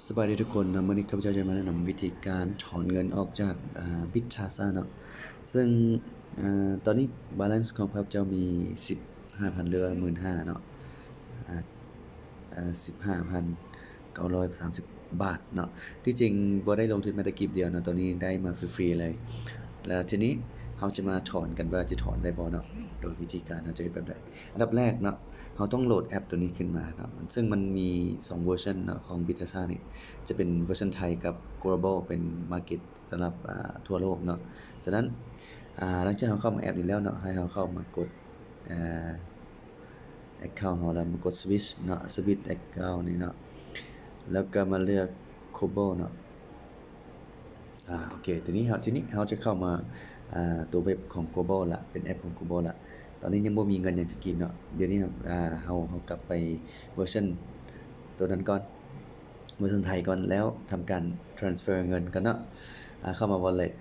สวัสดีทุกคนนะวันนี้ข้าพเจ้าจะมาแนะนำวิธีการถอนเงินออกจากบิตทาซ่าเนาะซึ่งอตอนนี้บาลานซ์ของข้าพเจ้ามี 15,000เหลือ15,000เนาะอ่าอ่า15,930 บาทเนาะที่จริงบ่ได้ลงทุนมาแต่กีบเดียวเนาะตอนนี้ได้มาฟรีๆเลย แล้วทีนี้เราจะมาถอนกันว่าจะถอนได้บ่เนาะโดยวิธีการเราจะเป็นแบบใดอันดับแรกเนาะ เราต้องโหลดแอปตัวนี้ขึ้นมาเนาะซึ่งมันมี 2 เวอร์ชันเนาะของ b i t a s a นี่จะเป็นเวอร์ชันไทยกับ global เป็น market สำหรับทั่วโลกเนาะฉะนั้นหลังจากเราเข้ามาแอปนี้แล้วเนาะให้เราเข้ามากดอ่า account ของเรามากด switch เนาะ switch account นี่เนาะแล้วก็มาเลือก global เนาะอ่าโอเคทีนี้เราทีนี้เราจะเข้ามาอ่าตัวเว็บของ Global ละเป็นแอปของ Global ละ ตอนนี้ยังบ่มีเงินอย่างจะกินเนาะเดี๋ยวนี้ครับอ่าเราเรากลับไปเวอร์ชันตัวนั้นก่อนเวอร์ชันไทยก่อนแล้วทำการ transfer เงินกันเนาะอ่าเข้ามา wallet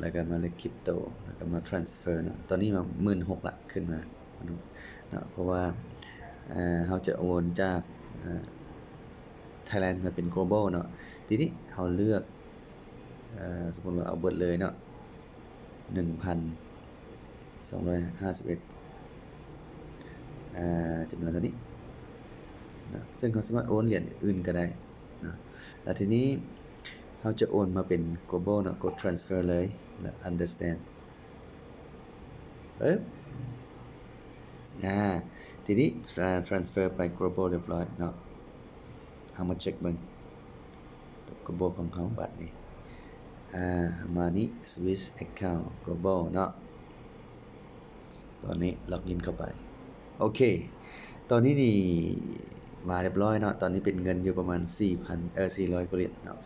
แล้วก็มาเลือก crypto แล้วก็มา transfer เนาะตอนนี้มา16,000ละขึ้นมาเนาะเพราะว่าอ่าเราจะโอนจากอ่า Thailand มาเป็น global เนาะทีนี้เราเลือกอ่อสมมติว่าเอาเบิดเลยเนาะหนึ่งพันสองร้อยห้าสิบเอ็ด จำนวนเท่านี้นะซึ่งเขาสามารถโอนเหรียญอื่นก็ได้นะแล้วทีนี้เขาจะโอนมาเป็น global นะกด transfer เลยแล้ว understand เอ๊ะอ่าทีนี้ transfer ไป global เรียบร้อยเนาะเอามาเช็คเบิ่งตัว global ของเขาบัตรนี้อ่ามานี้ switch account global เนาะตอนนี้ล็อกอินเข้าไป โอเค ตอนนี้นี่มาเรียบร้อยเนาะ ตอนนี้เป็นเงินอยู่ประมาณ 4,000 เออ 400กว่าเหรียญเนาะ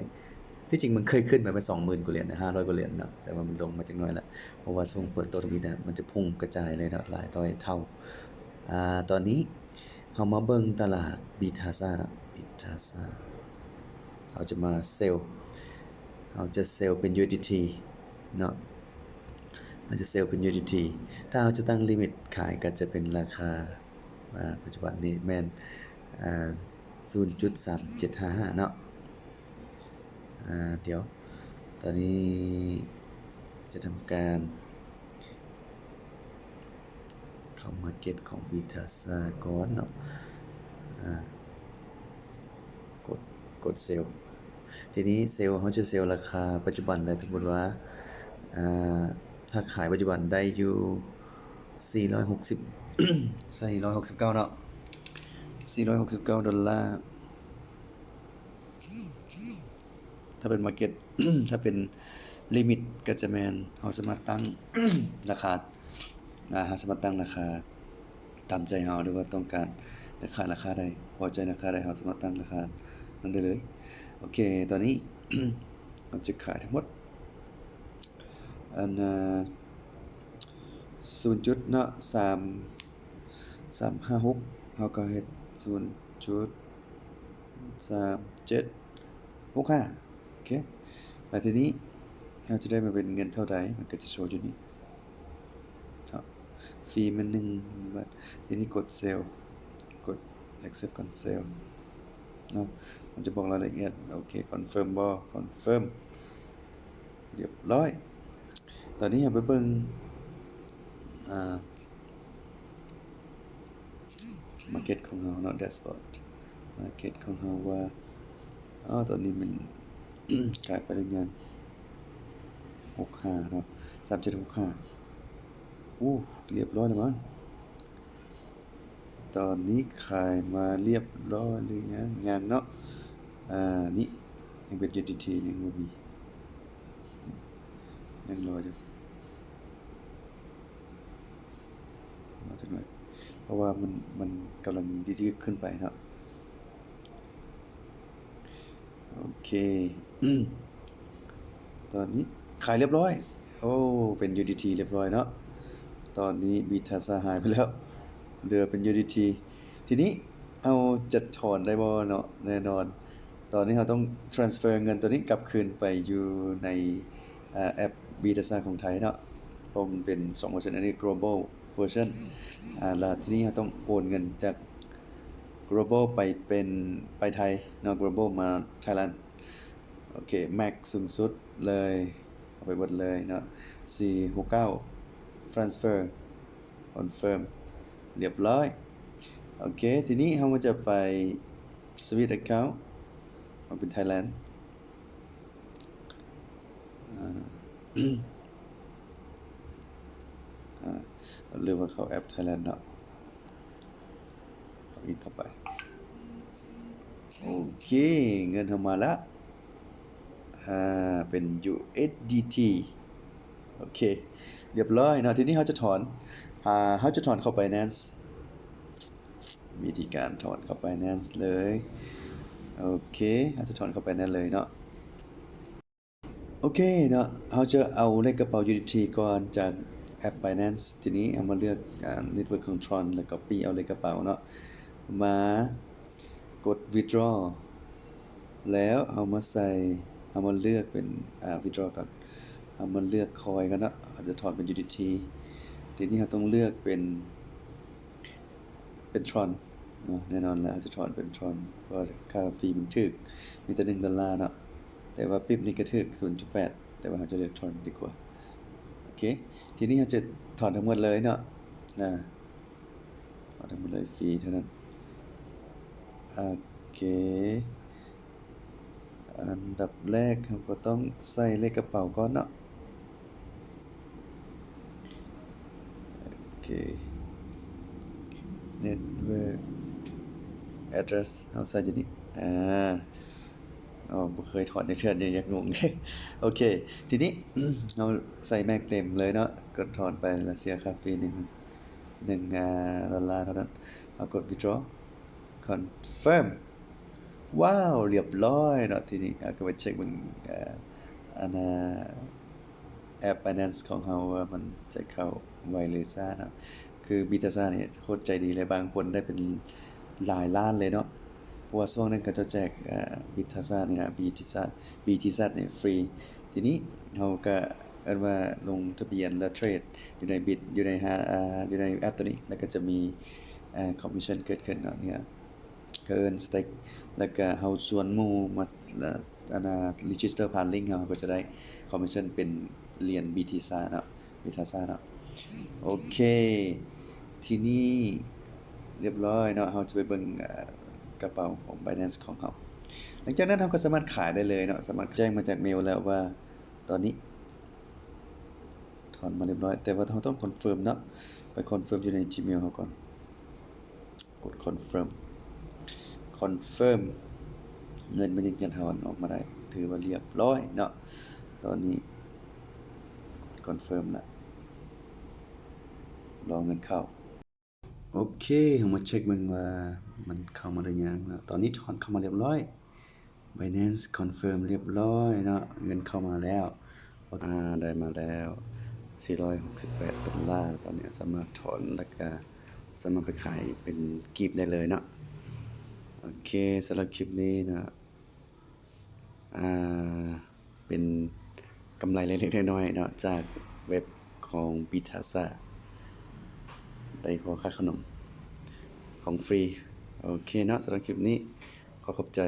400 ที่จริงมันเคยขึ้นมาเป็น20,000กว่าเหรียญนะ500กว่าเหรียญเนาะ แต่ว่ามันลงมาจักหน่อยละ เพราะว่าช่วงเปิดตัวทวีตนะมันจะพุ่งกระจายเลยเนาะหลายร้อยเท่า อ่า ตอนนี้เรามาเบิ่งตลาดบิทาซ่าเนาะบิทาซ่าเราจะมาเซลล์เราจะเซลล์เป็น UDT เนาะ เราจจะเซลล์เป็น USDT ถ้าเราจะตั้งลิมิตขายก็จะเป็นราคาปัจจุบันนี้แม่นอ่า0.3755เนาะอ่าเดี๋ยว ตอนนี้จะทำการ เข้ามาเก็ตของ b i t a s a ก่อนเนาะกด กดเซลล์ทีนี้เซลล์เขาจะเซลล์ราคาปัจจุบันเลยสมมติว่าอ่า ถ้าขายปัจจุบันได้อยู่ 460 469เนาะ469 ดอลลาร์ ถ้าเป็นมาร์เก็ต ถ้าเป็นลิมิตก็จะแมนเขาสามารถตั้งราคาอาเขาสามารถตั้งราคา ตามใจเราหรือว่าต้องการจะขายราคาใดพอใจราคาใดเราสามารถตั้งราคานั้นได้เลย โอเค ตอนนี้เราจะขายทั้งหมด อันศูนย์จุดเนาะสามสามห้าหกเขาก็เฮ็ดศูนย์จุดสามเจ็ดหกห้าโอเคแล้วทีนี้เราจะได้มาเป็นเงินเท่าใดมันก็จะโชว์อยู่นี่ครับฟรีมันหนึ่งบาททีนี้กดเซลล์กด accept ก่อนเซลเนาะมันจะบอกรายละเอียด โอเค confirm บ่ confirm เรียบร้อย ตอนนี้อยาไปเบิ่งอ่า market ของเราเนาะ dashboard market ของเราว่าอ๋อตอนนี้มันกลายไปเป็นยังหกห้าเนาะสามเจ็ดหกห้าอู้เรียบร้อยแล้วมั้งตอนนี้ขายมาเรียบร้อยหรือยังยังเนาะอ่านี่ยังเป็น UDT ยังบ่มียังรออยู่ รอจักหน่อย เพราะว่ามันมันกำลังยืดๆขึ้นไปเนาะโอเค ตอนนี้ขายเรียบร้อย โอ้ เป็น UDT เรียบร้อยเนาะ ตอนนี้บีทาซาหายไปแล้ว เหลือเป็น UDT ทีนี้เอาจะถอนได้บ่เนาะแน่นอน ตอนนี้เราต้อง transfer เงินตัวนี้กลับคืนไปอยู่ในอแอปบีทาซาของไทยเนาะเพราะมันเป็น2 เวอร์ชันอ่าแล้วทีนี้เราต้องโอนเงินจาก global ไปเป็นไปไทยนาะ global มา Thailand โอเค max สูงสุดเลย เอาไปหมดเลยเนาะ469 transfer confirm เรียบร้อย โอเค ทีนี้เราจะไป switch account เอาเป็น Thailand อ่าอ่า เรียกว่าเข้าแอป Thailand เนาะต้องอินเข้าไป โอเค เงินเข้ามาแล้วอ่าเป็น USDT โอเค เรียบร้อยเนาะทีนี้เขาจะถอนอ่าเขาจะถอนเข้า Binance วิธีการถอนเข้า Binance เลย โอเคเขาจะถอนเข้า Binance เลยเนาะโอเคเนาะเขาจะเอาในกระเป๋า USDT ก่อนจาก แอป Binance ทีนี้เอามาเลือกอ่า Network Control แล้วก็ปีเอาในกระเป๋าเนาะมากด withdraw แล้วเอามาใส่เอามาเลือกเป็นอ่า withdraw ก่อนเอามาเลือกคอยกันเนาะอาจจะถอนเป็น UDT ทีนี้เราต้องเลือกเป็น เป็น Tron เนาะแน่นอนแล้วอาจจะถอนเป็น Tron เพราะค่าฟรีมันถึกมีแต่1ดอลลาร์เนาะแต่ว่าปิ๊บนี่ก็ถึก0.8 แต่ว่าเราจะเลือก Tron ดีกว่า เคทีนี้เราจะถอนทั้งหมดเลยเนาะนะถอนทั้งหมดเลยฟรีเท่านั้นโอเคอันดับแรกเราก็ต้องใส่เลขกระเป๋าก่อนเนาะโอเค network address เอาใส่อยู่นี่อ่า อ๋อเคยถอดในเทือนเนี่ยยังงงโอเค ทีนี้เราใส่แม็กเต็มเลยเนาะกดถอนไปแล้วเสียค่าฟรีหนึ่งหนึ่งอ่าดอลลาร์เท่านั้นเอากด withdraw confirm ว้าว เรียบร้อยเนาะทีนี้เอาก็ไปเช็คเบิ่งอันน่แอป Binance ของเราว่ามันจะเข้าไวหรือช้านะคือ Bitasa เนี่ยโคตรใจดีเลยบางคนได้เป็นหลายล้านเลยเนาะ ราะว่าช่วงนั้นเขาจะแจกอ่า Bitasa นี่นะ Bitisa BTZ เนี่ยฟรี ทีนี้เราก็เอิ้นว่าลงทะเบียนแล้วเทรดอยู่ใน Bit อยู่ในหาอ่าอยู่ในแอปตัวนี้ แล้วก็จะมีอคอมมิชชั่นเกิดขึ้นเนาะเนี่ยเกินสเต็กแล้วก็เฮาชวนมูมาอันน่ะรีจิสเตอร์ผ่านลิงก์เฮาก็จะได้คอมมิชชั่นเป็นเหรียญ BTSA เนาะ BTSA เนาะโอเค ทีนี้เรียบร้อยเนาะเฮาจะไปเบิ่ง กระเป๋าของ Binance ของเฮาหลังจากนั้นเฮาก็สามารถขายได้เลยเนาะสามารถแจ้งมาจากเมลแล้วว่าตอนนี้ถอนมาเรียบร้อย แต่ว่าเราต้องคอนเฟิร์มเนาะไปคอนเฟิร์มอยู่ใน Gmail เฮาก่อน กดคอนเฟิร์มคอนเฟิร์มเงินมันจึงจะถอนออกมาได้ ถือว่าเรียบร้อยเนาะตอนนี้คอนเฟิร์มละรอเงินเข้า โอเคเรามาเช็คเบิ่งว่า มันเข้ามาหรือยังนะตอนนี้ถอนเข้ามาเรียบร้อย Binance confirm เรียบร้อยเนาะเงินเข้ามาแล้วอ่าได้มาแล้ว 468ดอลลาร์ตอนนี้สามารถถอนแล้วก็สามารถไปขายเป็นกีบได้เลยเนาะโอเคสำหรับคลิปนี้นะอ่าเป็นกำไรเล็กๆน้อยๆเนาะจากเว็บของ b i t a s a ได้ขอค่าขนมของฟรี โอเคเนาะสำหรับคลิปนี้ขอขอบใจ